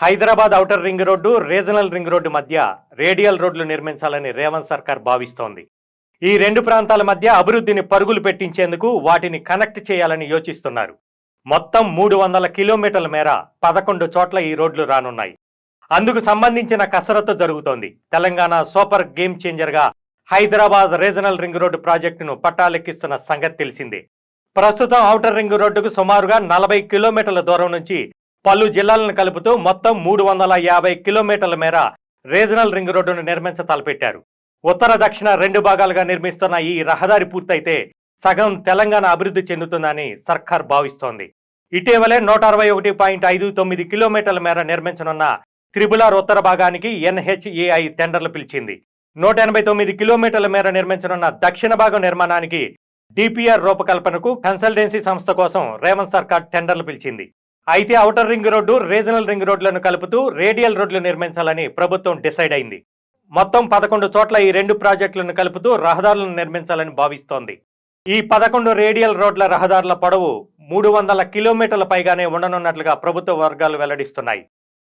Hyderabad outer ring road regional ring road మధ్య radial రోడ్లు నిర్మించాలని రేవంత్ సర్కార్ భావిస్తోంది. ఈ రెండు ప్రాంతాల మధ్య అభివృద్ధిని పరుగులు పెట్టించేందుకు వాటిని కనెక్ట్ చేయాలని యోచిస్తున్నారు. మొత్తం మూడు వందల కిలోమీటర్ల మేర పదకొండు చోట్ల ఈ రోడ్లు రానున్నాయి. అందుకు సంబంధించిన కసరత్తు జరుగుతోంది. తెలంగాణ సూపర్ గేమ్ చేంజర్గా హైదరాబాద్ రీజనల్ రింగ్ రోడ్డు ప్రాజెక్టును పట్టాలెక్కిస్తున్న సంగతి తెలిసిందే. ప్రస్తుతం ఔటర్ రింగ్ రోడ్డుకు సుమారుగా నలభై కిలోమీటర్ల దూరం నుంచి పలు జిల్లాలను కలుపుతూ మొత్తం మూడు వందల యాభై కిలోమీటర్ల మేర రీజనల్ రింగ్ రోడ్డును నిర్మించ తలపెట్టారు. ఉత్తర దక్షిణ రెండు భాగాలుగా నిర్మిస్తున్న ఈ రహదారి పూర్తయితే సగం తెలంగాణ అభివృద్ధి చెందుతుందని సర్కార్ భావిస్తోంది. ఇటీవలే నూట అరవై ఒకటి పాయింట్ ఐదు తొమ్మిది కిలోమీటర్ల మేర నిర్మించనున్న త్రిబులార్ ఉత్తర భాగానికి ఎన్హెచ్ఏఐ టెండర్లు పిలిచింది. నూట ఎనభై తొమ్మిది కిలోమీటర్ల మేర నిర్మించనున్న దక్షిణ భాగం నిర్మాణానికి డిపిఆర్ రూపకల్పనకు కన్సల్టెన్సీ సంస్థ కోసం రేవంత్ సర్కార్ టెండర్లు పిలిచింది. అయితే outer ring road regional ring రోడ్లను కలుపుతూ రేడియల్ రోడ్లు నిర్మించాలని ప్రభుత్వం డిసైడ్ అయింది. మొత్తం పదకొండు చోట్ల ఈ రెండు ప్రాజెక్టులను కలుపుతూ రహదారులను నిర్మించాలని భావిస్తోంది. ఈ పదకొండు రేడియల్ రోడ్ల రహదారుల పొడవు మూడు వందల కిలోమీటర్ల పైగానే ఉండనున్నట్లుగా ప్రభుత్వ వర్గాలు వెల్లడిస్తున్నాయి.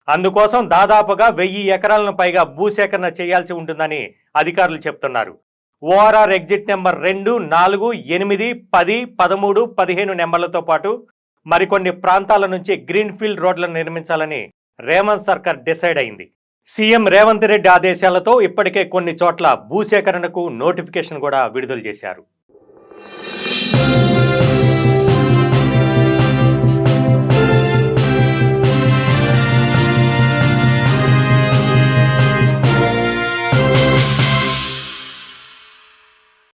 అందుకోసం దాదాపుగా వెయ్యి ఎకరాలను పైగా భూసేకరణ చేయాల్సి ఉంటుందని అధికారులు చెప్తున్నారు. ఓఆర్ఆర్ ఎగ్జిట్ నెంబర్ రెండు నాలుగు ఎనిమిది పది పదమూడు పదిహేను నెంబర్లతో పాటు మరికొన్ని ప్రాంతాల నుంచి గ్రీన్ఫీల్డ్ రోడ్లను నిర్మించాలని రేవంత్ సర్కార్ డిసైడ్ అయింది. సీఎం రేవంత్ రెడ్డి ఆదేశాలతో ఇప్పటికే కొన్ని చోట్ల భూసేకరణకు నోటిఫికేషన్ కూడా విడుదల చేశారు.